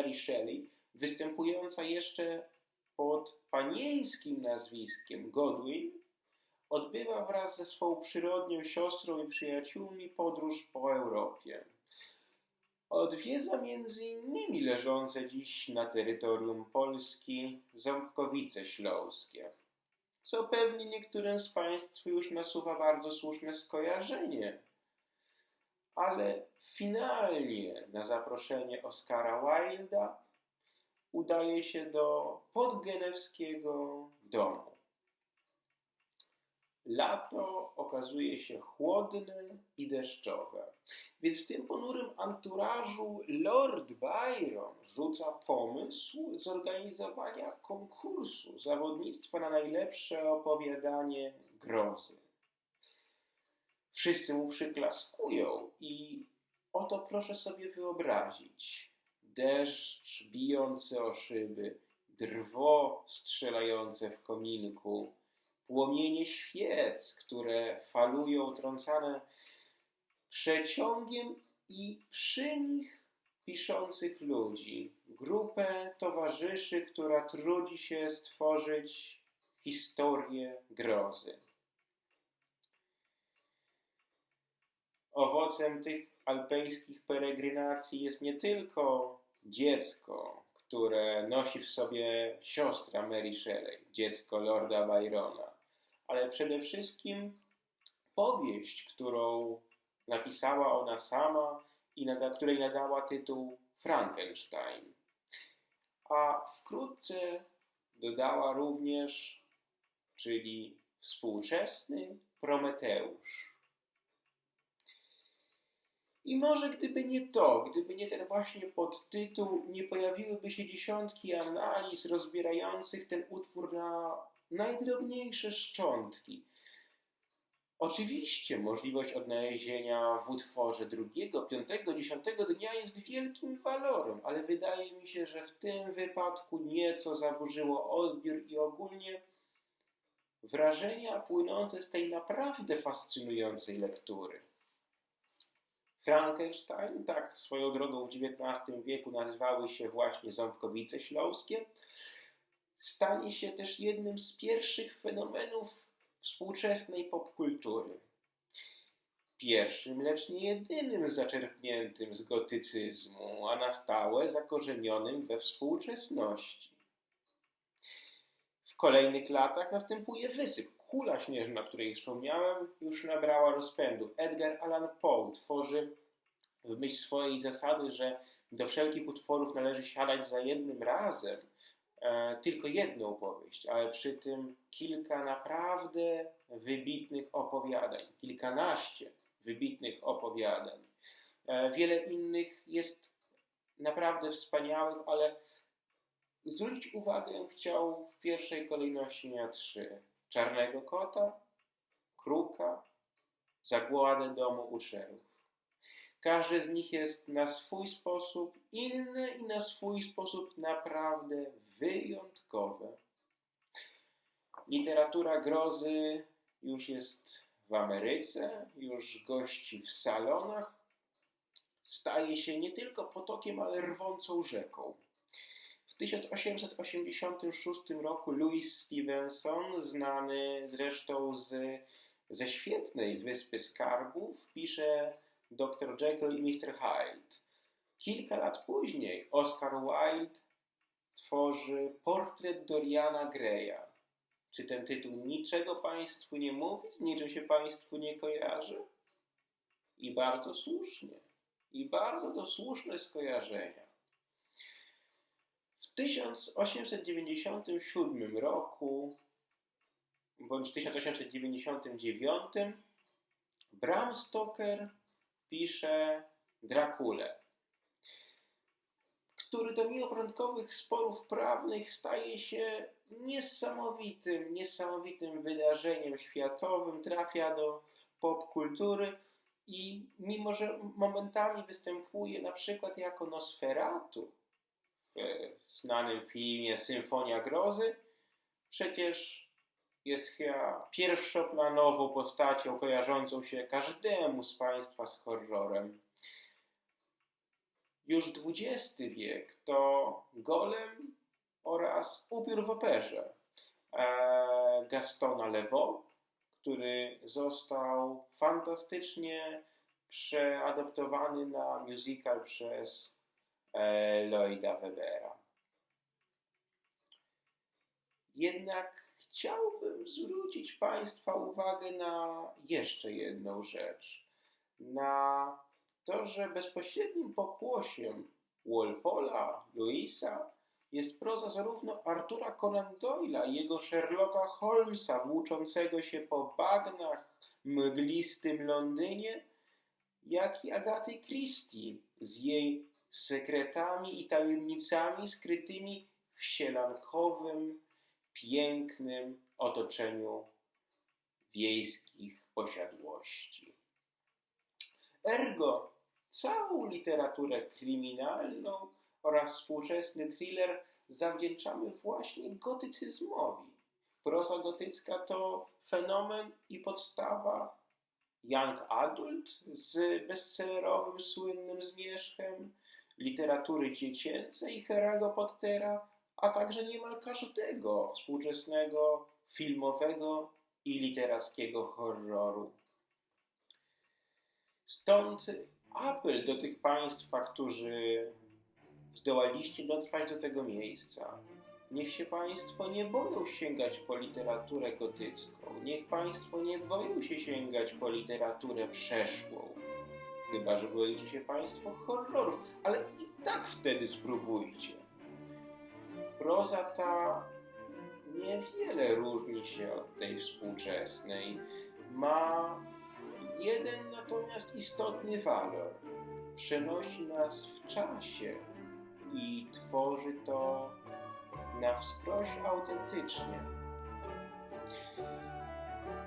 Mary Shelley, występująca jeszcze pod panieńskim nazwiskiem Godwin, odbywa wraz ze swą przyrodnią siostrą i przyjaciółmi podróż po Europie. Odwiedza między innymi leżące dziś na terytorium Polski Ząbkowice Śląskie, co pewnie niektórym z Państwa już nasuwa bardzo słuszne skojarzenie. Ale finalnie na zaproszenie Oscara Wilda udaje się do podgenewskiego domu. Lato okazuje się chłodne i deszczowe, więc w tym ponurym anturażu Lord Byron rzuca pomysł zorganizowania konkursu zawodnictwa na najlepsze opowiadanie grozy. Wszyscy mu przyklaskują i oto proszę sobie wyobrazić deszcz bijący o szyby, drwo strzelające w kominku, płomienie świec, które falują trącane przeciągiem i przy nich piszących ludzi, grupę towarzyszy, która trudzi się stworzyć historię grozy. Owocem tych alpejskich peregrinacji jest nie tylko dziecko, które nosi w sobie siostra Mary Shelley, dziecko Lorda Byrona, ale przede wszystkim powieść, którą napisała ona sama i nada, której nadała tytuł Frankenstein. A wkrótce dodała również, czyli współczesny Prometeusz. I może gdyby nie to, gdyby nie ten właśnie podtytuł, nie pojawiłyby się dziesiątki analiz rozbierających ten utwór na najdrobniejsze szczątki. Oczywiście możliwość odnalezienia w utworze drugiego, piątego, dziesiątego dnia jest wielkim walorem, ale wydaje mi się, że w tym wypadku nieco zaburzyło odbiór i ogólnie wrażenia płynące z tej naprawdę fascynującej lektury. Frankenstein, tak swoją drogą w XIX wieku nazywały się właśnie Ząbkowice Śląskie, stanie się też jednym z pierwszych fenomenów współczesnej popkultury. Pierwszym, lecz nie jedynym zaczerpniętym z gotycyzmu, a na stałe zakorzenionym we współczesności. Kolejnych latach następuje wysyp. Kula śnieżna, o której wspomniałem, już nabrała rozpędu. Edgar Allan Poe tworzy w myśl swojej zasady, że do wszelkich utworów należy siadać za jednym razem, e, tylko jedną powieść, ale przy tym kilka naprawdę wybitnych opowiadań, kilkanaście wybitnych opowiadań. E, wiele innych jest naprawdę wspaniałych, ale zwrócić uwagę chciał w pierwszej kolejności na trzy. Czarnego kota, kruka, zagładę domu uczerów. Każdy z nich jest na swój sposób inny i na swój sposób naprawdę wyjątkowe. Literatura grozy już jest w Ameryce, już gości w salonach. Staje się nie tylko potokiem, ale rwącą rzeką. W 1886 roku Louis Stevenson, znany zresztą z, ze świetnej Wyspy Skarbów, pisze Dr. Jekyll i Mr. Hyde. Kilka lat później Oscar Wilde tworzy portret Doriana Greya. Czy ten tytuł niczego Państwu nie mówi, z niczym się Państwu nie kojarzy? I bardzo słusznie. I bardzo to słuszne skojarzenia. W 1897 roku bądź 1899 Bram Stoker pisze Drakule, który do mimo początkowych sporów prawnych staje się niesamowitym, niesamowitym wydarzeniem światowym, trafia do popkultury i mimo, że momentami występuje na przykład jako Nosferatu w znanym filmie Symfonia Grozy, przecież jest chyba pierwszoplanową postacią kojarzącą się każdemu z Państwa z horrorem. Już XX wiek to Golem oraz Upiór w operze e, Gastona Lewo, który został fantastycznie przeadaptowany na musical przez e, Lloyda Webera. Jednak chciałbym zwrócić Państwa uwagę na jeszcze jedną rzecz. Na to, że bezpośrednim pokłosiem Walpola, Louisa jest proza zarówno Artura Conan Doyle'a i jego Sherlocka Holmesa włóczącego się po bagnach mglistym Londynie, jak i Agaty Christie z jej sekretami i tajemnicami skrytymi w sielankowym, pięknym otoczeniu wiejskich posiadłości. Ergo, całą literaturę kryminalną oraz współczesny thriller zawdzięczamy właśnie gotycyzmowi. Proza gotycka to fenomen i podstawa young adult z bestsellerowym słynnym zmierzchem, literatury dziecięcej Harry'ego Pottera, a także niemal każdego współczesnego filmowego i literackiego horroru. Stąd apel do tych Państwa, którzy zdołaliście dotrwać do tego miejsca. Niech się Państwo nie boją sięgać po literaturę gotycką. Niech Państwo nie boją się sięgać po literaturę przeszłą. Chyba, że boicie się Państwo horrorów, ale i tak wtedy spróbujcie. Proza ta niewiele różni się od tej współczesnej. Ma jeden natomiast istotny walor. Przenosi nas w czasie i tworzy to na wskroś autentycznie.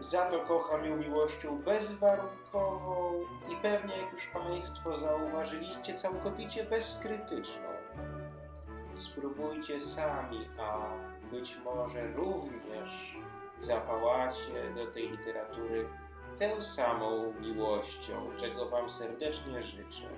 Za to kocham ją miłością bezwarunkową i pewnie, jak już Państwo zauważyliście, całkowicie bezkrytyczną. Spróbujcie sami, a być może również zapałacie do tej literatury tę samą miłością, czego Wam serdecznie życzę.